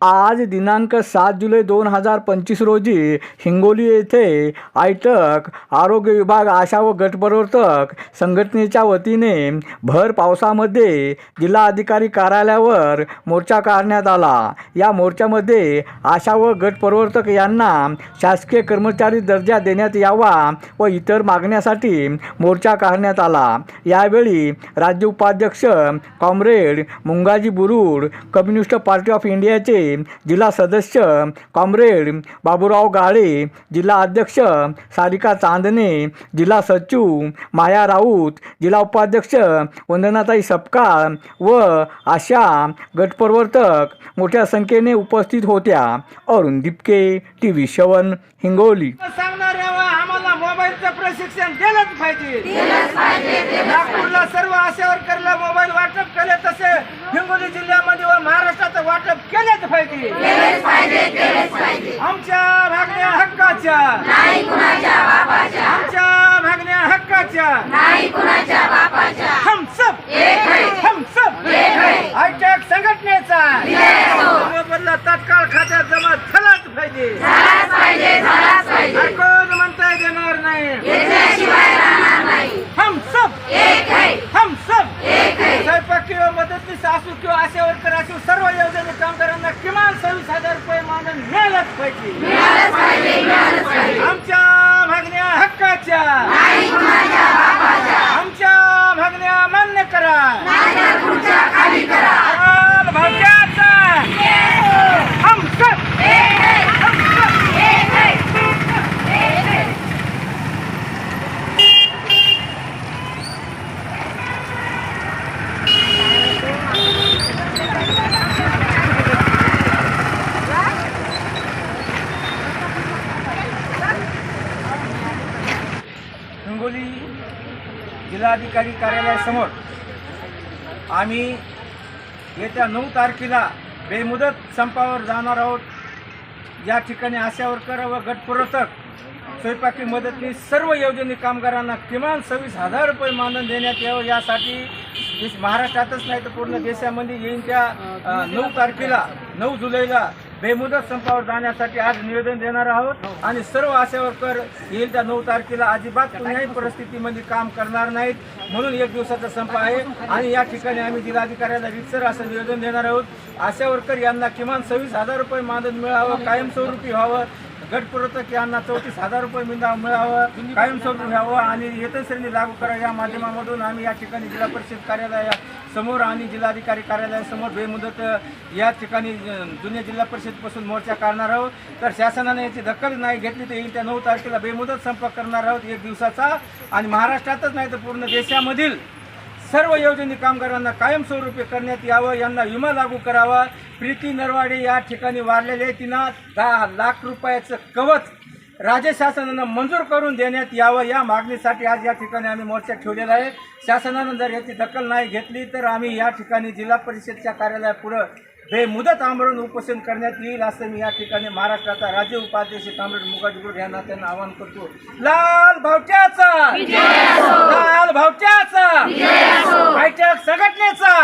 आज दिनांक सात जुलै दोन हजार पंचवीस रोजी हिंगोली येथे आयटक आरोग्य विभाग आशा व गटप्रवर्तक संघटनेच्या वतीने भर पावसामध्ये जिल्हाधिकारी कार्यालयावर मोर्चा काढण्यात आला. या मोर्चामध्ये आशा व गटप्रवर्तक यांना शासकीय कर्मचारी दर्जा देण्यात यावा व इतर मागण्यासाठी मोर्चा काढण्यात आला. यावेळी राज्य उपाध्यक्ष comrade Mungaji Burud communist party of इंडियाचे जिल्हा सदस्य कॉम्रेड बाबूराव गाळे जिल्हा अध्यक्ष सारिका चांदणे जिल्हा सचिव माया राऊत जिल्हा उपाध्यक्ष वंदनाताई सपकाळ व आशा गटप्रवर्तक मोठ्या संख्येने उपस्थित होत्या. Arun Dipke T V seven Hingoli सांगणार यावं आम्हाला मोबाईलचं प्रशिक्षण दिलंच पाहिजे. नागपूरला सर्व आशा मोबाईल वाटप केले तसे हिंगोली जिल्ह्यामध्ये व महाराष्ट्रात वाटप केलेच पाहिजे. आमच्या भागण्या हक्काच्या. आमच्या भागण्या हक्काच्या. आशा वर्कर असू सर्व योजने कामगारांना किमान सव्वीस हजार रुपये मानधन मिळालंच पाहिजे. आमच्या मागण्या हक्काच्या आमच्या मागण्या मान्य करा आम्हाला भाग्याचा हम सब हम सब हिंगोली जिल्हाधिकारी कार्यालयासमोर आम्ही येत्या नऊ तारखेला बेमुदत संपावर जाणार आहोत. या ठिकाणी आशावरकर व गटपुरवठक स्वयंपाकी मदतनी सर्व योजने कामगारांना किमान सव्वीस हजार रुपये मानधन देण्यात यावं यासाठी देश- महाराष्ट्रातच नाही तर पूर्ण देशामध्ये येईन त्या नऊ तारखेला नऊ जुलैला बेमुदत संपावर जाण्यासाठी आज निवेदन देणार आहोत. आणि सर्व आशा वर्कर येईल त्या नऊ तारखेला अजिबात कुठल्याही परिस्थितीमध्ये काम करणार नाहीत. म्हणून एक दिवसाचा संप आहे. आणि या ठिकाणी आम्ही जिल्हाधिकाऱ्याला रितसर असं निवेदन देणार आहोत. आशा वर्कर यांना किमान सव्वीस हजार रुपये मानधन मिळावं कायमस्वरूपी व्हावं. गटपुरवठक यांना चौतीस हजार रुपये मिळा मिळावं. कायमस्वरूपी व्हावं आणि येत्या श्रेणी लागू करा. या माध्यमामधून आम्ही या ठिकाणी जिल्हा परिषद समोर आणि जिल्हाधिकारी कार्यालयासमोर बेमुदत या ठिकाणी जुन्या जिल्हा परिषदपासून मोर्चा काढणार आहोत. तर शासनाने याची दखल नाही घेतली तर येईल त्या नऊ तारखेला बेमुदत संपर्क करणार आहोत एक दिवसाचा. आणि महाराष्ट्रातच नाही तर पूर्ण देशामधील सर्व योजने कामगारांना कायमस्वरूपी करण्यात यावं यांना विमा लागू करावा. प्रीती नरवाडे या ठिकाणी वारलेले तिनं दहा लाख रुपयाचं कवच राज्य शासनानं मंजूर करून देण्यात यावं या मागणीसाठी आज या ठिकाणी आम्ही मोर्चा ठेवलेला आहे. शासनानं जर याची दखल नाही घेतली तर आम्ही या ठिकाणी जिल्हा परिषदच्या कार्यालयापुढं बेमुदत आमरण उपोषण करण्यात येईल असं मी या ठिकाणी महाराष्ट्राचा राज्य उपाध्यक्ष कामरेड मुगाजगुड यांना त्यांना आवाहन करतो. लाल भावट्याचा लाल भावट्याचा संघटनेचा!